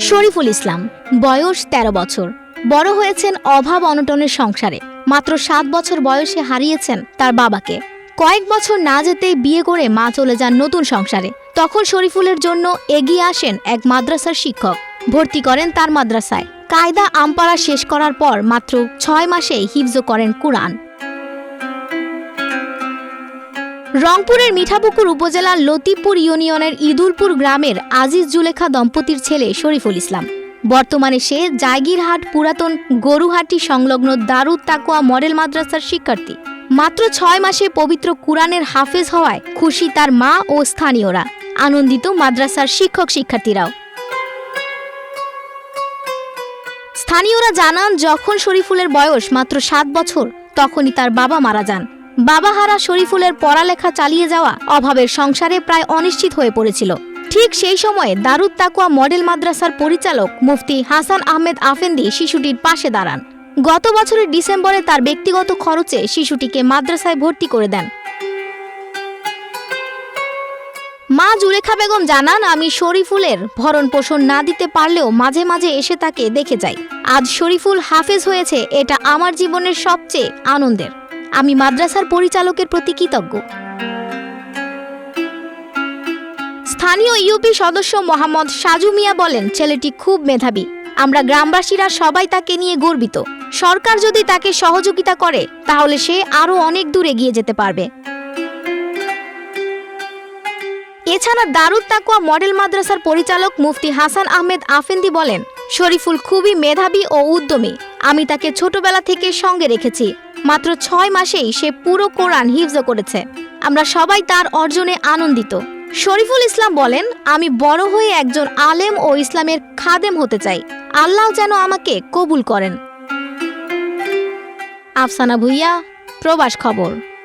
শরীফুল ইসলাম, বয়স ১৩ বছর। বড় হয়েছেন অভাব অনটনের সংসারে। মাত্র সাত বছর বয়সে হারিয়েছেন তার বাবাকে। কয়েক বছর না যেতেই বিয়ে করে মা চলে যান নতুন সংসারে। তখন শরীফুলের জন্য এগিয়ে আসেন এক মাদ্রাসার শিক্ষক। ভর্তি করেন তার মাদ্রাসায়। কায়দা আমপাড়া শেষ করার পর মাত্র ছয় মাসে হিফজ করেন কুরআন। রংপুরের মিঠাপুকুর উপজেলার লতিপুর ইউনিয়নের ইদুলপুর গ্রামের আজিজ জুলেখা দম্পতির ছেলে শরীফুল ইসলাম। বর্তমানে সে জায়গিরহাট পুরাতন গরুহাটি সংলগ্ন দারুদ তাকুয়া মডেল মাদ্রাসার শিক্ষার্থী। মাত্র ছয় মাসে পবিত্র কুরআনের হাফেজ হওয়ায় খুশি তার মা ও স্থানীয়রা। আনন্দিত মাদ্রাসার শিক্ষক শিক্ষার্থীরাও। স্থানীয়রা জানান, যখন শরীফুলের বয়স মাত্র সাত বছর, তখনই তার বাবা মারা যান। বাবা হারা শরীফুলের পড়ালেখা চালিয়ে যাওয়া অভাবের সংসারে প্রায় অনিশ্চিত হয়ে পড়েছিল। ঠিক সেই সময়ে দারুদ তাকুয়া মডেল মাদ্রাসার পরিচালক মুফতি হাসান আহমেদ আফেন্দি শিশুটির পাশে দাঁড়ান। গত বছরের ডিসেম্বরে তার ব্যক্তিগত খরচে শিশুটিকে মাদ্রাসায় ভর্তি করে দেন। মা জুলেখা বেগম জানান, আমি শরীফুলের ভরণ পোষণ না দিতে পারলেও মাঝে মাঝে এসে তাকে দেখে যাই। আজ শরীফুল হাফেজ হয়েছে, এটা আমার জীবনের সবচেয়ে আনন্দের। আমি মাদ্রাসার পরিচালকের প্রতি কৃতজ্ঞ। স্থানীয় ইউপি সদস্য মোহাম্মদ সাজু মিয়া বলেন, ছেলেটি খুব মেধাবী। আমরা গ্রামবাসীরা সবাই তাকে নিয়ে গর্বিত। সরকার যদি তাকে সহযোগিতা করে, তাহলে সে আরও অনেক দূর এগিয়ে যেতে পারবে। এছাড়া দারুদ তাকুয়া মডেল মাদ্রাসার পরিচালক মুফতি হাসান আহমেদ আফেন্দি বলেন, শরীফুল খুবই মেধাবী ও উদ্যমী। আমি তাকে ছোটবেলা থেকে সঙ্গে রেখেছি। মাত্র ছয় মাসেই সে পুরো কোরআন হিফজ করেছে। আমরা সবাই তার অর্জনে আনন্দিত। শরীফুল ইসলাম বলেন, আমি বড় হয়ে একজন আলেম ও ইসলামের খাদেম হতে চাই। আল্লাহ যেন আমাকে কবুল করেন। আফসানা ভুইয়া, প্রবাস খবর।